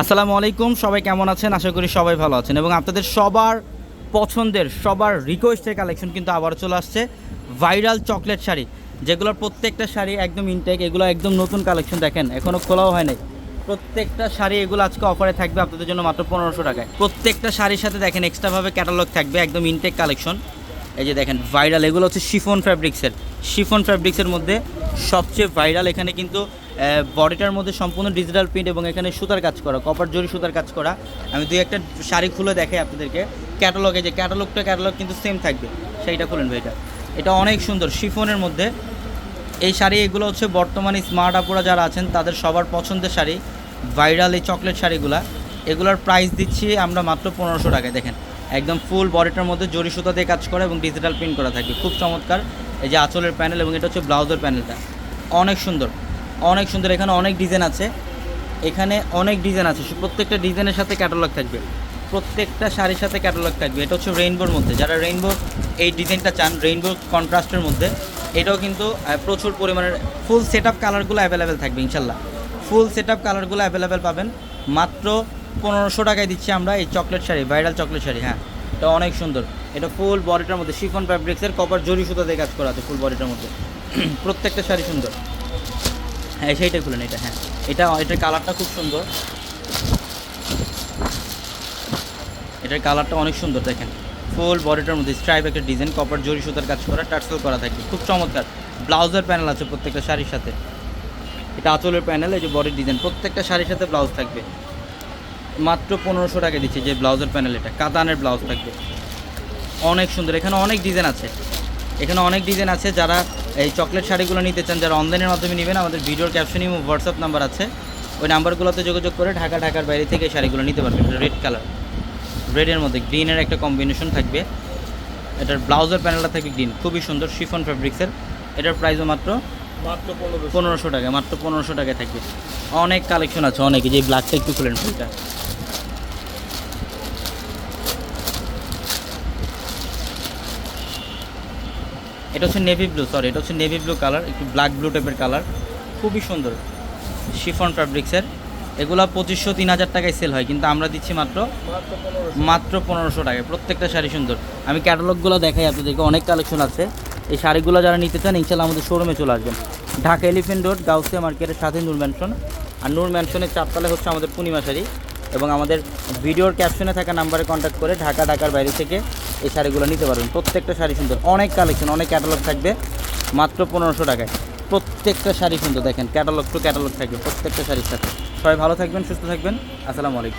আসসালামু আলাইকুম, সবাই কেমন আছেন? আশা করি সবাই ভালো আছেন। এবং আপনাদের সবার পছন্দের, সবার রিকোয়েস্টের কালেকশন কিন্তু আবার চলে আসছে ভাইরাল চকলেট শাড়ি। যেগুলোর প্রত্যেকটা শাড়ি একদম ইনটেক এগুলো একদম নতুন কালেকশন দেখেন এখনও খোলাও হয় নাই। প্রত্যেকটা শাড়ি এগুলো আজকে অফারে থাকবে আপনাদের জন্য মাত্র পনেরোশো টাকায়। প্রত্যেকটা শাড়ির সাথে দেখেন এক্সট্রাভাবে ক্যাটালগ থাকবে একদম ইনটেক কালেকশন এই যে দেখেন ভাইরাল এগুলো হচ্ছে শিফন ফ্যাব্রিক্সের শিফন ফ্যাব্রিক্সের মধ্যে সবচেয়ে ভাইরাল এখানে কিন্তু বডিটার মধ্যে সম্পূর্ণ ডিজিটাল প্রিন্ট এবং এখানে সুতার কাজ করা কপার জরি সুতার কাজ করা। আমি দুই একটা শাড়ি খুলে দেখাই আপনাদেরকে। ক্যাটালগে যে ক্যাটালগটা ক্যাটালগ কিন্তু সেম থাকবে। সেইটা খুলেন ভাই এটা। এটা অনেক সুন্দর, শিফনের মধ্যে। এই শাড়ি এগুলো হচ্ছে বর্তমানে স্মার্ট আপুরা যারা আছেন, তাদের সবার পছন্দের শাড়ি। ভাইরাল এই চকলেট শাড়িগুলা। এগুলোর প্রাইস দিচ্ছি আমরা মাত্র পনেরোশো টাকায়, দেখেন। একদম ফুল বডিটার মধ্যে জরি সুতা দিয়ে কাজ করা এবং ডিজিটাল প্রিন্ট করা থাকবে। খুব চমৎকার। এই যে আঁচলের প্যানেল এবং এটা হচ্ছে ব্লাউজের প্যানেলটা অনেক সুন্দর। অনেক সুন্দর, এখানে অনেক ডিজাইন আছে। এখানে অনেক ডিজাইন আছে। প্রত্যেকটা ডিজাইনের সাথে ক্যাটালগ থাকবে। প্রত্যেকটা শাড়ির সাথে ক্যাটালগ থাকবে। এটা হচ্ছে রেইনবোর মধ্যে। যারা রেইনবো এই ডিজাইনটা চান রেইনবো কন্ট্রাস্টের মধ্যে, এটাও কিন্তু প্রচুর পরিমাণের ফুল সেট আপ কালারগুলো অ্যাভেলেবেল থাকবে, ইনশাল্লাহ। ফুল সেট আপ কালারগুলো অ্যাভেলেবেল পাবেন। মাত্র পনেরোশো টাকায় দিচ্ছি আমরা এই chocolate sari viral chocolate sari হ্যাঁ। এটা অনেক সুন্দর। এটা ফুল বডিটার মধ্যে শিফন ফ্যাব্রিক্সের কপার জরি সুতা দিয়ে কাজ করা আছে ফুল বডিটার মধ্যে। প্রত্যেকটা শাড়ি সুন্দর। হ্যাঁ সেইটাই খুলেন এটা হ্যাঁ। এটা, এটার কালারটা খুব সুন্দর। এটার কালারটা অনেক সুন্দর, দেখেন। ফুল বডিটার মধ্যে স্ট্রাইপ একটা ডিজাইন কপার জরি সুতার কাজ করা, টার্সেল করা থাকবে খুব চমৎকার। ব্লাউজের প্যানেল আছে প্রত্যেকটা শাড়ির সাথে। এটা আঁচলের প্যানেল এই যে বডির ডিজাইন প্রত্যেকটা শাড়ির সাথে ব্লাউজ থাকবে। মাত্র পনেরোশো টাকা দিচ্ছি যে ব্লাউজের প্যানেল এটা। কাতানের ব্লাউজ থাকবে। অনেক সুন্দর, এখানে অনেক ডিজাইন আছে। এখানে অনেক ডিজাইন আছে যারা এই চকলেট শাড়িগুলো নিতে চান যারা অনলাইনের মাধ্যমে নেবেন আমাদের ভিডিওর ক্যাপশনে এবং হোয়াটসঅ্যাপ নাম্বার আছে। ওই নাম্বারগুলোতে যোগাযোগ করে ঢাকা ঢাকার বাইরে থেকে এই শাড়িগুলো নিতে পারবেন। রেড কালার রেডের মধ্যে গ্রিনের একটা কম্বিনেশন থাকবে। এটার ব্লাউজের প্যানেলটা থাকবে গ্রিন খুবই সুন্দর শিফন ফ্যাব্রিক্সের এটার প্রাইসও মাত্র মাত্র পনেরো পনেরোশো টাকা মাত্র পনেরোশো টাকায় থাকবে। অনেক কালেকশন আছে অনেক যে ব্ল্যাকটা একটু খুলেন ফুলটা এটা হচ্ছে নেভি ব্লু সরি এটা হচ্ছে নেভি ব্লু কালার একটু ব্ল্যাক ব্লু টাইপের কালার খুবই সুন্দর। শিফন ফ্যাব্রিক্সের এগুলো পঁচিশশো, তিন হাজার টাকায় সেল হয়, কিন্তু আমরা দিচ্ছি মাত্র মাত্র পনেরোশো টাকায়। প্রত্যেকটা শাড়ি সুন্দর। আমি ক্যাটালগুলো দেখাই আপনাদেরকে, অনেক কালেকশন আছে। এই শাড়িগুলো যারা নিতে চান ইনশাল্লাহ আমাদের শোরুমে চলে আসবেন। ঢাকা এলিফেন্ট রোড গাউসিয়া মার্কেটের সাথে নূর ম্যানশন আর নূর ম্যানশনের চারতলায় হচ্ছে আমাদের পূর্ণিমা শাড়ি। এবং আমাদের ভিডিওর ক্যাপশনে থাকা নাম্বারে কন্ট্যাক্ট করে ঢাকা, ঢাকার বাইরে থেকে এই শাড়িগুলো নিতে পারবেন। প্রত্যেকটা শাড়ি সুন্দর। অনেক কালেকশন অনেক ক্যাটালগ থাকবে। মাত্র পনেরোশো টাকায়। প্রত্যেকটা শাড়ি সুন্দর দেখেন। ক্যাটালগ টু ক্যাটালগ থাকবে প্রত্যেকটা শাড়ির সাথে। সবাই ভালো থাকবেন, সুস্থ থাকবেন। আসসালামু আলাইকুম।